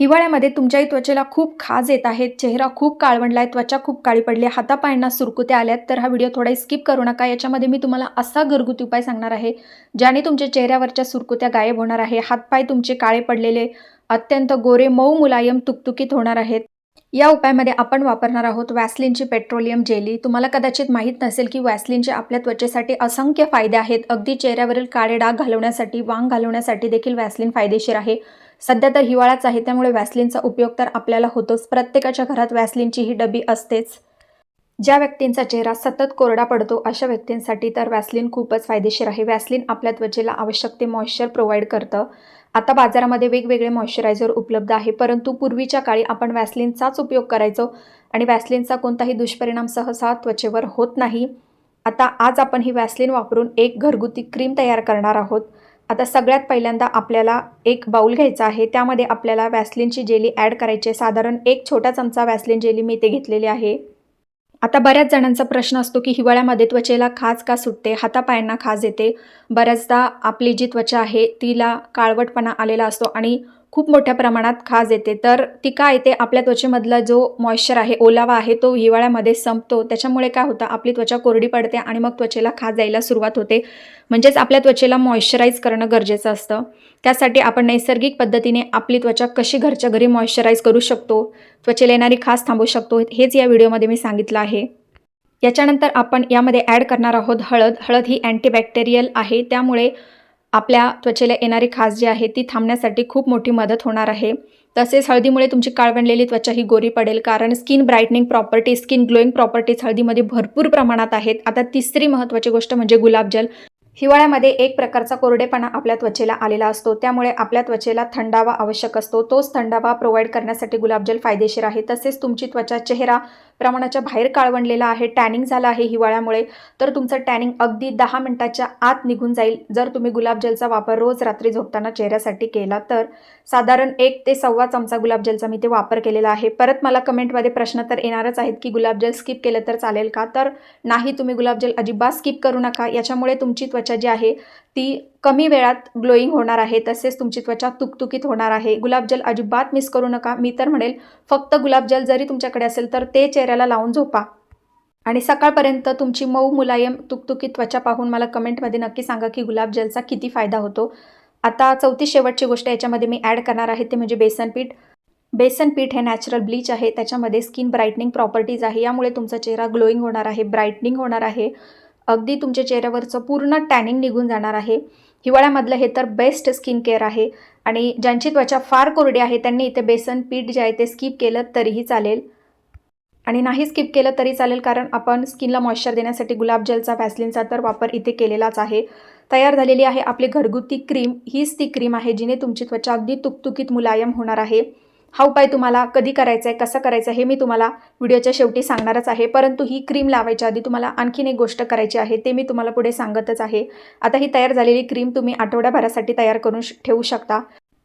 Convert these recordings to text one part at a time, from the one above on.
हिवाळ्यामध्ये तुमच्याही त्वचेला खूप खाज येत आहेत. चेहरा खूप काळवंडला आहे त्वचा खूप काळी पडली आहे हातापायांना सुरकुत्या आल्यात. तर हा व्हिडिओ थोडा स्किप करू नका. याच्यामध्ये मी तुम्हाला असा घरगुती उपाय सांगणार आहे ज्याने तुमच्या चेहऱ्यावरच्या सुरकुत्या गायब होणार आहे. हातपाय तुमचे काळे पडलेले अत्यंत गोरे मऊ मुलायम तुकतुकीत होणार आहेत. या उपायामध्ये आपण वापरणार आहोत वॅसलिनची पेट्रोलियम जेली. तुम्हाला कदाचित माहीत नसेल की वॅसलिनचे आपल्या त्वचेसाठी असंख्य फायदे आहेत. अगदी चेहऱ्यावरील काळे डाग घालवण्यासाठी वांग घालवण्यासाठी देखील वॅसलिन फायदेशीर आहे. सध्या तर हिवाळाच आहे त्यामुळे वॅसलिनचा उपयोग तर आपल्याला होतोच. प्रत्येकाच्या घरात वॅसलिनची ही डबी असतेच. ज्या व्यक्तींचा चेहरा सतत कोरडा पडतो अशा व्यक्तींसाठी तर वॅसलिन खूपच फायदेशीर आहे. वॅसलिन आपल्या त्वचेला आवश्यक ते मॉइश्चर प्रोव्हाइड करतं. आता बाजारामध्ये वेगवेगळे मॉइश्चरायझर उपलब्ध आहे परंतु पूर्वीच्या काळी आपण वॅसलिनचाच उपयोग करायचो आणि वॅसलिनचा कोणताही दुष्परिणाम सहसा त्वचेवर होत नाही. आता आज आपण ही वॅसलिन वापरून एक घरगुती क्रीम तयार करणार आहोत. आता सगळ्यात पहिल्यांदा आपल्याला एक बाऊल घ्यायचा आहे. त्यामध्ये आपल्याला वॅसलिनची जेली ॲड करायची आहे. साधारण एक छोटा चमचा वॅसलिन जेली मी इथे घेतलेली आहे. आता बऱ्याच जणांचा प्रश्न असतो की हिवाळ्यामध्ये त्वचेला खाज का सुटते? हातापायांना खाज येते. बऱ्याचदा आपली जी त्वचा आहे तिला काळवटपणा आलेला असतो आणि खूप मोठ्या प्रमाणात खाज येते. तर ती काय येते आपल्या त्वचेमधला जो मॉइश्चर आहे ओलावा आहे तो हिवाळ्यामध्ये संपतो. त्याच्यामुळे काय होतं? आपली त्वचा कोरडी पडते आणि मग त्वचेला खाज यायला सुरुवात होते. म्हणजेच आपल्या त्वचेला मॉइश्चराईज करणं गरजेचं असतं. त्यासाठी आपण नैसर्गिक पद्धतीने आपली त्वचा कशी घरच्या घरी मॉइश्चराईज करू शकतो? त्वचेला येणारी खास थांबू शकतो? हेच या व्हिडिओमध्ये मी सांगितलं आहे. याच्यानंतर आपण यामध्ये ॲड करणार आहोत हळद. हळद ही अँटीबॅक्टेरियल आहे. त्यामुळे आपल्या त्वचेला येणारी खास जी आहे ती थांबण्यासाठी खूप मोठी मदत होणार आहे. तसेच हळदीमुळे तुमची काळवणलेली त्वचा ही गोरी पडेल कारण skin brightening property skin glowing properties हळदीमध्ये भरपूर प्रमाणात आहेत. आता तिसरी महत्त्वाची गोष्ट म्हणजे गुलाबजल. हिवाळ्यामध्ये एक प्रकारचा कोरडेपणा आपल्या त्वचेला आलेला असतो. त्यामुळे आपल्या त्वचेला थंडावा आवश्यक असतो. तोच थंडावा प्रोव्हाइड करण्यासाठी गुलाबजल फायदेशीर आहे. तसेच तुमची त्वचा चेहरा प्रमाणाच्या बाहेर काळवंडलेला आहे. टॅनिंग झालं आहे हिवाळ्यामुळे. तर तुमचं टॅनिंग अगदी दहा मिनिटाच्या आत निघून जाईल. जर तुम्ही गुलाबजलचा वापर रोज रात्री झोपताना चेहऱ्यासाठी केला तर. साधारण एक ते सव्वा चमचा गुलाबजलचा मी ते वापर केलेला आहे. परत मला कमेंटमध्ये प्रश्न तर येणारच आहेत की गुलाबजल स्किप केलं तर चालेल का? तर नाही तुम्ही गुलाबजल अजिबात स्किप करू नका. याच्यामुळे तुमची त्वचा जी आहे ती कमी वेळात ग्लोईंग होणार आहे तसेच तुमची त्वचा तुकतुकीत होणार आहे. गुलाबजल अजिबात मिस करू नका. मी तर म्हणेल फक्त गुलाबजल जरी तुमच्याकडे असेल तर ते चेहऱ्याला लावून झोपा. आणि सकाळपर्यंत तुमची मऊ मुलायम तुकतुकीत त्वचा पाहून मला कमेंटमध्ये नक्की सांगा की गुलाबजलचा किती फायदा होतो. आता चौथी शेवटची गोष्ट याच्यामध्ये मी ॲड करणार आहे ते म्हणजे बेसन पीठ. बेसन पीठ हे नॅचरल ब्लीच आहे त्याच्यामध्ये स्किन ब्राईटनिंग प्रॉपर्टीज आहे. यामुळे तुमचा चेहरा ग्लोईंग होणार आहे ब्राईटनिंग होणार आहे. अगदी तुमच्या चेहऱ्यावरचं पूर्ण टॅनिंग निघून जाणार आहे. हिवाळ्यामधलं हे तर बेस्ट स्किन केअर आहे. आणि ज्यांची त्वचा फार कोरडी आहे त्यांनी इथे बेसन पीठ जे आहे ते स्किप केलं तरीही चालेल. आणि नाही स्किप केलं तरी चालेल कारण आपण स्किनला मॉइश्चर देण्यासाठी गुलाबजलचा फॅसलिनचा तर वापर इथे केलेलाच आहे. तयार झालेली आहे आपली घरगुती क्रीम हीच ती क्रीम आहे जिने तुमची त्वचा अगदी तुकतुकीत मुलायम होणार आहे. हा उपाय तुम्हाला कधी करायचा आहे कसं करायचं हे मी तुम्हाला व्हिडिओच्या शेवटी सांगणारच आहे. परंतु ही क्रीम लावायच्या आधी तुम्हाला आणखीन एक गोष्ट करायची आहे ते मी तुम्हाला पुढे सांगतच आहे. आता ही तयार झालेली क्रीम तुम्ही आठवड्याभरासाठी तयार करून श- ठेवू शकता.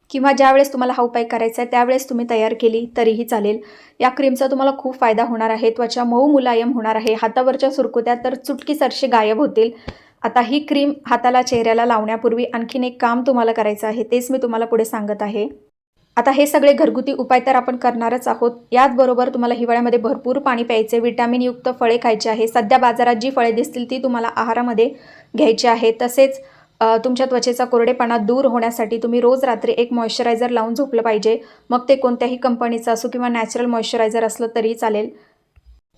किंवा ज्यावेळेस तुम्हाला हा उपाय करायचा आहे त्यावेळेस तुम्ही तयार केली तरीही चालेल. या क्रीमचा तुम्हाला खूप फायदा होणार आहे त्वचा मऊ मुलायम होणार आहे हातावरच्या सुरकुत्या तर चुटकीसरशी गायब होतील. आता ही क्रीम हाताला चेहऱ्याला लावण्यापूर्वी आणखीन एक काम तुम्हाला करायचं आहे तेच मी तुम्हाला पुढे सांगत आहे. आता हे सगळे घरगुती उपाय तर आपण करणारच आहोत. याचबरोबर तुम्हाला हिवाळ्यामध्ये भरपूर पाणी प्यायचे विटॅमिनयुक्त फळे खायची आहे. सध्या बाजारात जी फळे दिसतील ती तुम्हाला आहारामध्ये घ्यायची आहे. तसेच तुमच्या त्वचेचा कोरडेपणा दूर होण्यासाठी तुम्ही रोज रात्री एक मॉइश्चरायझर लावून झोपलं पाहिजे. मग ते कोणत्याही कंपनीचं असो किंवा नॅचरल मॉइश्चरायझर असलं तरीही चालेल.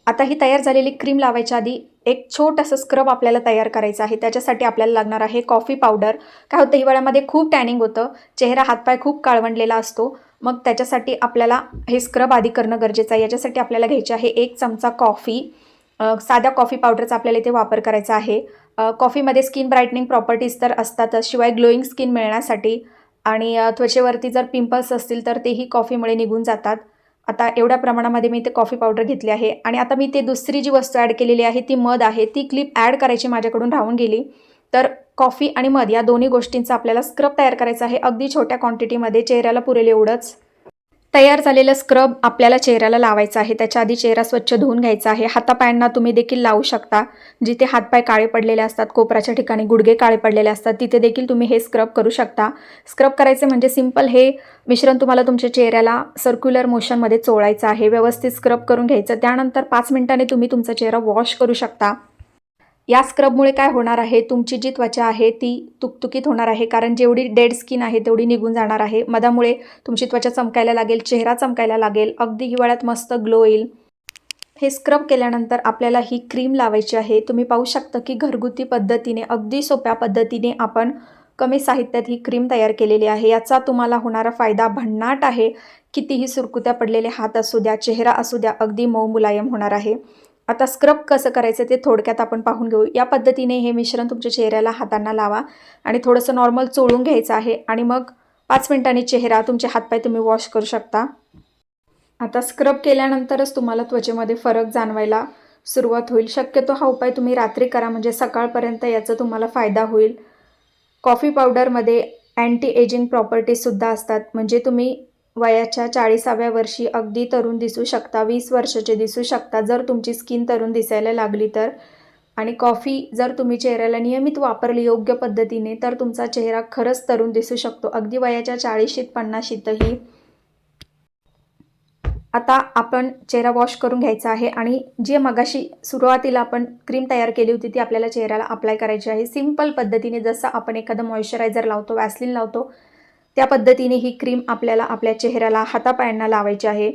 आता ही तयार झालेली क्रीम लावायच्या आधी एक छोटंसं स्क्रब आपल्याला तयार करायचं आहे. त्याच्यासाठी आपल्याला लागणार आहे कॉफी पावडर काय होतं हिवाळ्यामध्ये खूप टॅनिंग होतं. चेहरा हातपाय खूप काळवंडलेला असतो. मग त्याच्यासाठी आपल्याला हे स्क्रब आधी करणं गरजेचं आहे. याच्यासाठी आपल्याला घ्यायचे आहे एक चमचा कॉफी साध्या कॉफी पावडरचा आपल्याला इथे वापर करायचा आहे. कॉफीमध्ये स्किन ब्राईटनिंग प्रॉपर्टीज तर असतातच. शिवाय ग्लोईंग स्किन मिळण्यासाठी. आणि त्वचेवरती जर पिंपल्स असतील तर तेही कॉफीमुळे निघून जातात. आता एवढ्या प्रमाणामध्ये मी ते कॉफी पावडर घेतली आहे. आणि आता मी ते दुसरी जी वस्तू ॲड केलेली आहे ती मध आहे. ती क्लिप ॲड करायची माझ्याकडून राहून गेली. तर कॉफी आणि मध या दोन्ही गोष्टींचा आपल्याला स्क्रब तयार करायचा आहे. अगदी छोट्या क्वांटिटीमध्ये चेहऱ्याला पुरेल एवढंच. तयार झालेलं स्क्रब आपल्याला चेहऱ्याला लावायचं आहे. त्याच्या आधी चेहरा स्वच्छ धुवून घ्यायचा आहे. हातापायांना तुम्ही देखील लावू शकता. जिथे हातपाय काळे पडलेले असतात कोपराच्या ठिकाणी गुडघे काळे पडलेले असतात तिथे देखील तुम्ही हे स्क्रब करू शकता. स्क्रब करायचे म्हणजे सिंपल हे मिश्रण तुम्हाला तुमच्या चेहऱ्याला सर्क्युलर मोशनमध्ये चोळायचं आहे. व्यवस्थित स्क्रब करून घ्यायचं. त्यानंतर पाच मिनिटांनी तुम्ही तुमचा चेहरा वॉश करू शकता. या स्क्रबमुळे काय होणार आहे? तुमची जी त्वचा आहे ती तुकतुकीत होणार आहे. कारण जेवढी डेड स्किन आहे तेवढी निघून जाणार आहे. मधामुळे तुमची त्वचा चमकायला लागेल चेहरा चमकायला लागेल अगदी हिवाळ्यात मस्त ग्लो येईल. हे स्क्रब केल्यानंतर आपल्याला ही क्रीम लावायची आहे. तुम्ही पाहू शकता की घरगुती पद्धतीने अगदी सोप्या पद्धतीने आपण कमी साहित्यात ही क्रीम तयार केलेली आहे. याचा तुम्हाला होणारा फायदा भन्नाट आहे. कितीही सुरकुत्या पडलेले हात असू द्या चेहरा असू द्या अगदी मऊ मुलायम होणार आहे. आता स्क्रब कसं करायचं ते थोडक्यात आपण पाहून घेऊ. या पद्धतीने हे मिश्रण तुमच्या चेहऱ्याला हातांना लावा आणि थोडंसं नॉर्मल चोळून घ्यायचं आहे आणि मग पाच मिनिटांनी चेहरा तुमचे हातपाय तुम्ही वॉश करू शकता. आता स्क्रब केल्यानंतरच तुम्हाला त्वचेमध्ये फरक जाणवायला सुरुवात होईल. शक्यतो हा उपाय तुम्ही रात्री करा म्हणजे सकाळपर्यंत याचा तुम्हाला फायदा होईल. कॉफी पावडरमध्ये अँटी एजिंग प्रॉपर्टीजसुद्धा असतात म्हणजे तुम्ही वयाच्या चाळीसाव्या वर्षी अगदी तरुण दिसू शकता वीस वर्षाचे दिसू शकता. जर तुमची स्किन तरुण दिसायला लागली तर आणि कॉफी जर तुम्ही चेहऱ्याला नियमित वापरली योग्य पद्धतीने तर तुमचा चेहरा खरंच तरुण दिसू शकतो. अगदी वयाच्या चाळीशीत पन्नाशीतही. आता आपण चेहरा वॉश करून घ्यायचा आहे आणि जी मगाशी सुरुवातीला आपण क्रीम तयार केली होती ती आपल्याला चेहऱ्याला अप्लाय करायची आहे. सिंपल पद्धतीने जसं आपण एखादं मॉइश्चरायझर लावतो वॅसलिन लावतो त्या पद्धतीने ही क्रीम आपल्याला आपल्या चेहऱ्याला हातापायांना लावायची आहे.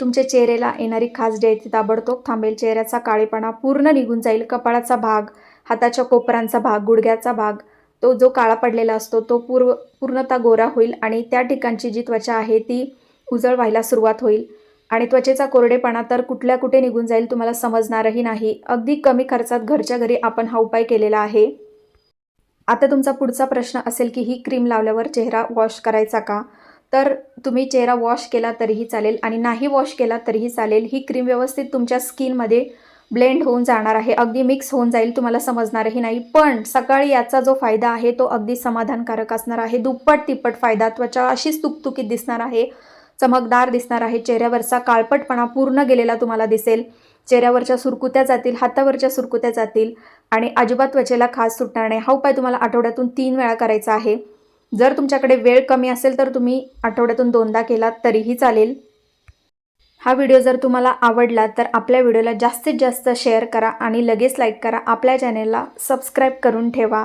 तुमच्या चेहऱ्याला येणारी खाजडी आहे ती ताबडतोब थांबेल. चेहऱ्याचा काळेपणा पूर्ण निघून जाईल. कपाळाचा भाग हाताच्या कोपरांचा भाग गुडघ्याचा भाग तो जो काळा पडलेला असतो तो पूर्व पूर्णतः गोरा होईल आणि त्या ठिकाणची जी त्वचा आहे ती उजळ व्हायला सुरुवात होईल. आणि त्वचेचा कोरडेपणा तर कुठल्या कुठे निघून जाईल तुम्हाला समजणारही नाही. अगदी कमी खर्चात घरच्या घरी आपण हा उपाय केलेला आहे. आता तुमचा पुढचा प्रश्न असेल की ही क्रीम लावल्यावर चेहरा वॉश करायचा का? तर तुम्ही चेहरा वॉश केला तरीही चालेल आणि नाही वॉश केला तरीही चालेल. ही क्रीम व्यवस्थित तुमच्या स्किनमध्ये ब्लेंड होऊन जाणार आहे. अगदी मिक्स होऊन जाईल तुम्हाला समजणारही नाही. पण सकाळी याचा जो फायदा आहे तो अगदी समाधानकारक असणार आहे. दुप्पट तिप्पट फायदा त्वचा अशीच तुकतुकीत दिसणार आहे. चमकदार दिसणार आहे. चेहऱ्यावरचा काळपटपणा पूर्ण गेलेला तुम्हाला दिसेल. चेहऱ्यावरच्या सुरकुत्या जातील हातावरच्या सुरकुत्या जातील आणि अजिबात त्वचेला खास सुटणार नाही. हा उपाय तुम्हाला आठवड्यातून तीन वेळा करायचा आहे. जर तुमच्याकडे वेळ कमी असेल तर तुम्ही आठवड्यातून दोनदा केलात तरीही चालेल. हा व्हिडिओ जर तुम्हाला आवडला तर आपल्या व्हिडिओला जास्तीत जास्त शेअर करा आणि लगेच लाईक करा. आपल्या चॅनेलला सबस्क्राईब करून ठेवा.